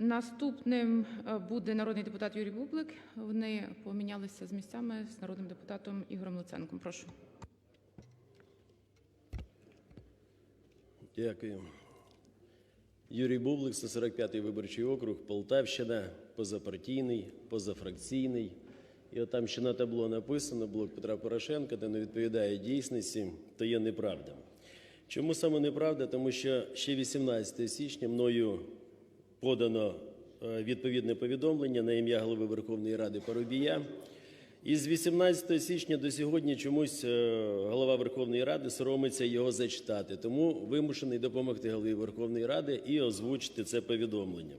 Наступним е, буде народний депутат Юрій Бублик. Вони помінялися з місцями з народним депутатом Ігорем Луценком. Прошу. Дякую. Юрій Бублик, 145-й виборчий округ, Полтавщина, позапартійний, позафракційний. І от там ще на табло написано «Блок Петра Порошенка», де не відповідає дійсності, то є неправда. Чому саме неправда? Тому що ще 18 січня мною подано е, відповідне повідомлення на ім'я голови Верховної Ради Парубія. І з 18 січня до сьогодні чомусь е, голова Верховної Ради соромиться його зачитати. Тому вимушений допомогти голові Верховної Ради і озвучити це повідомлення.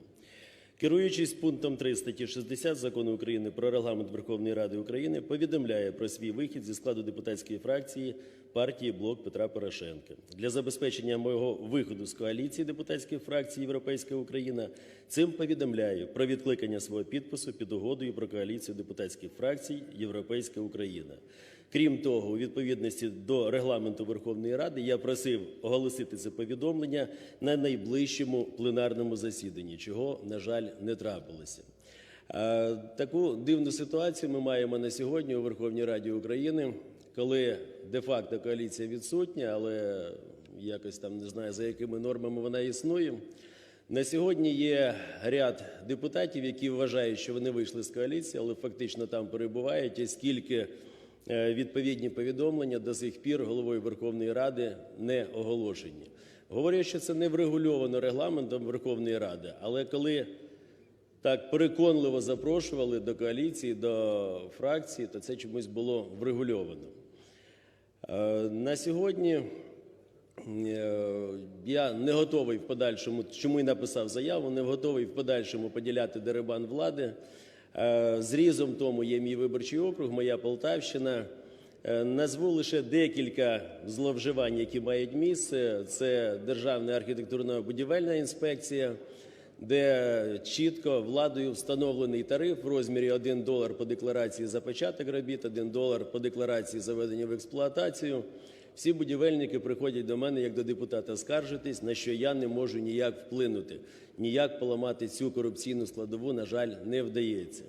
Керуючись пунктом 3 статті 60 Закону України про регламент Верховної Ради України, повідомляє про свій вихід зі складу депутатської фракції партії Блок Петра Порошенка. Для забезпечення мого виходу з коаліції депутатських фракцій Європейська Україна цим повідомляю про відкликання свого підпису під угодою про коаліцію депутатських фракцій Європейська Україна. Крім того, у відповідності до регламенту Верховної Ради я просив оголосити це повідомлення на найближчому пленарному засіданні, чого, на жаль, не трапилося. Е, Таку дивну ситуацію ми маємо на сьогодні у Верховній Раді України, коли де-факто коаліція відсутня, але якось там не знаю за якими нормами вона існує. На сьогодні є ряд депутатів, які вважають, що вони вийшли з коаліції, але фактично там перебувають, оскільки відповідні повідомлення до сих пір головою Верховної Ради не оголошені. Говорять, що це не врегульовано регламентом Верховної Ради, але коли так переконливо запрошували до коаліції, до фракції, то це чомусь було врегульовано. Е, На сьогодні е, я не готовий в подальшому, чому і написав заяву, не готовий в подальшому поділяти дерибан влади. Е, Зрізом тому є мій виборчий округ, моя Полтавщина. Е, Назву лише декілька зловживань, які мають місце. Це Державна архітектурно-будівельна інспекція, де чітко владою встановлений тариф в розмірі 1 долар по декларації за початок робіт, 1 долар по декларації за введення в експлуатацію. Всі будівельники приходять до мене як до депутата скаржитись, на що я не можу ніяк вплинути, ніяк поламати цю корупційну складову, на жаль, не вдається.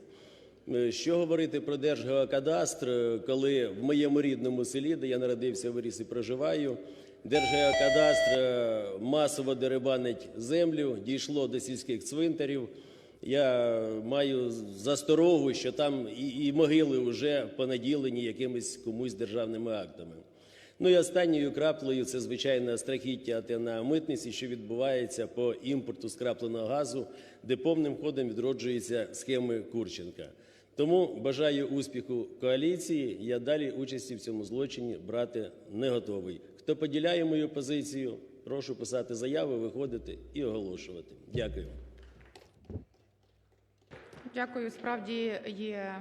Е, Що говорити про Держгеокадастр, е, коли в моєму рідному селі, де я народився, виріс і проживаю, Держгеокадастр е, масово дерибанить землю, дійшло до сільських цвинтарів. Я маю засторогу, що там і, і могили вже понаділені якимись комусь державними актами. Ну і останньою краплею це звичайно страхіття на митниці, що відбувається по імпорту скрапленого газу, де повним ходом відроджуються схеми Курченка. Тому бажаю успіху коаліції. Я далі участі в цьому злочині брати не готовий. Хто поділяє мою позицію, прошу писати заяви, виходити і оголошувати. Дякую. Дякую. Справді є е,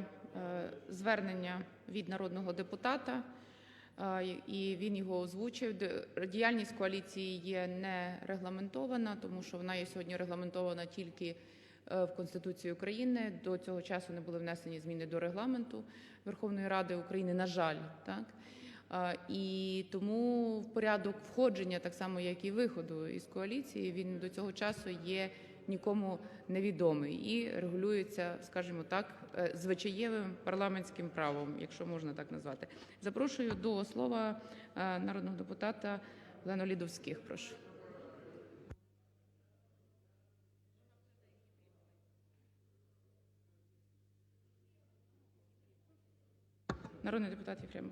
звернення від народного депутата, і він його озвучив. Діяльність коаліції є не регламентована, тому що вона є сьогодні регламентована тільки е, в Конституції України. До цього часу не були внесені зміни до регламенту Верховної Ради України, на жаль, так. І тому в порядок входження, так само як і виходу із коаліції, він до цього часу є нікому невідомий і регулюється, скажімо так, е, звичаєвим парламентським правом, якщо можна так назвати. Запрошую до слова е, народного депутата Олену Лідовських. Прошу. Народний депутат Єфремов.